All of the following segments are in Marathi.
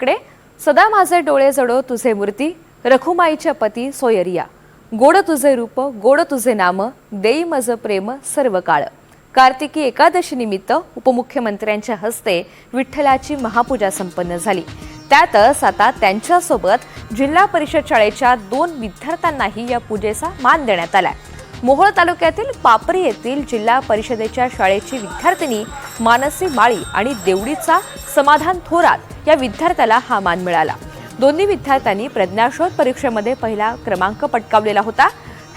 कडे सदा माझे डोळे जडो तुझे मूर्ती रखुमाईच्या पती सोयरिया. गोड तुझे रूप गोड तुझे नाम देई मज प्रेम सर्व काळ. कार्तिकी एकादशी निमित्त उपमुख्यमंत्र्यांच्या हस्ते विठ्ठलाची महापूजा संपन्न झाली. त्यातच आता त्यांच्यासोबत जिल्हा परिषद शाळेच्या दोन विद्यार्थ्यांनाही या पूजेचा मान देण्यात आलाय. मोहोळ तालुक्यातील पापरी येथील जिल्हा परिषदेच्या शाळेची विद्यार्थिनी मानसी माळी आणि देवडीचा समाधान थोरात या विद्यार्थ्याला हा मान मिळाला. दोन्ही विद्यार्थ्यांनी प्रज्ञाशोध परीक्षेमध्ये पहिला क्रमांक पटकावलेला होता.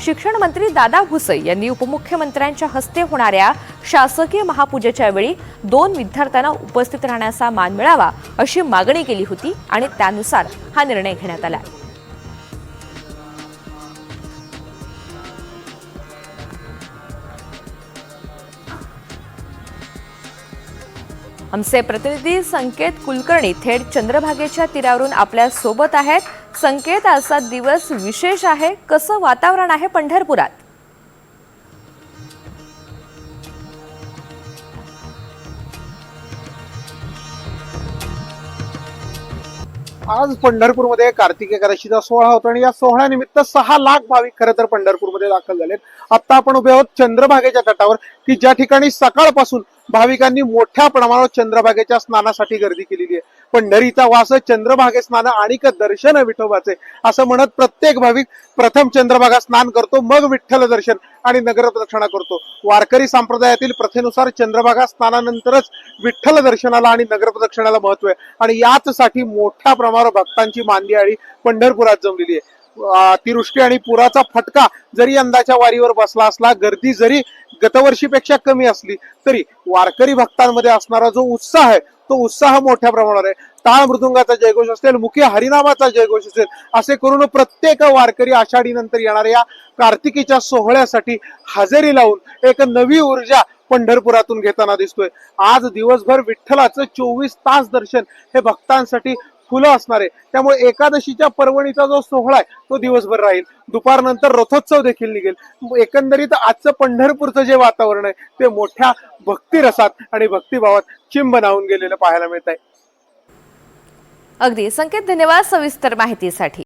शिक्षण मंत्री दादा भुसे यांनी उपमुख्यमंत्र्यांच्या हस्ते होणाऱ्या शासकीय महापूजेच्या वेळी दोन विद्यार्थ्यांना उपस्थित राहण्याचा मान मिळावा अशी मागणी केली होती आणि त्यानुसार हा निर्णय घेण्यात आला. आमचे प्रतिनिधी संकेत कुलकर्णी थेट चंद्रभागेच्या तीरावरून आपल्यासोबत आहेत. संकेत आजचा दिवस विशेष आहे. कसं वातावरण आहे पंढरपुरात? आज पंढरपूरमध्ये कार्तिक एकादशीचा सोहळा होतो आणि या सोहळ्यानिमित्त सहा लाख भाविक खरं तर पंढरपूरमध्ये दाखल झालेत. आता आपण उभे आहोत चंद्रभागेच्या तटावर की ज्या ठिकाणी सकाळपासून भाविकांनी मोठ्या प्रमाणावर चंद्रभागेच्या स्नानासाठी गर्दी केलेली आहे. पंढरीचा वास चंद्रभागे स्नान आणि दर्शन विठोबाचे. असं म्हणत प्रत्येक भाविक प्रथम चंद्रभागा स्नान करतो मग विठ्ठल दर्शन आणि नगर प्रदक्षिणा करतो. वारकरी संप्रदायातील प्रथेनुसार चंद्रभागा स्नानानंतरच विठ्ठल दर्शनाला आणि नगर प्रदक्षिणाला महत्त्व आहे. आणि याचसाठी मोठ्या प्रमाणावर भक्तांची मांदियाळी पंढरपुरात जमलेली आहे. अतिवृष्टी आणि पुराचा फटका जरी यंदाच्या वारीवर बसला असला गर्दी जरी गतवर्षीपेक्षा कमी असली तरी वारकरी भक्तांमध्ये असणारा जो उत्साह आहे तो उत्साह मोठ्या प्रमाणावर आहे. टाळ मृदुंगाचा जयघोष असेल मुख्य हरिनामाचा जयघोष असेल असे करून प्रत्येक वारकरी आषाढीनंतर येणाऱ्या या कार्तिकीच्या सोहळ्यासाठी हजेरी लावून एक नवी ऊर्जा पंढरपुरातून घेताना दिसतोय. आज दिवसभर विठ्ठलाचं चोवीस तास दर्शन हे भक्तांसाठी खुलं असणार आहे. त्यामुळे एकादशीच्या पर्वणीचा जो सोहळा आहे तो दिवसभर राहील. दुपारनंतर रथोत्सव देखील निघेल. एकंदरीत आजचं पंढरपूरचं जे वातावरण आहे ते मोठ्या भक्तिरसात आणि भक्तिभावात चिंब नावून गेलेलं पाहायला मिळत आहे अगदी. संकेत धन्यवाद सविस्तर माहितीसाठी.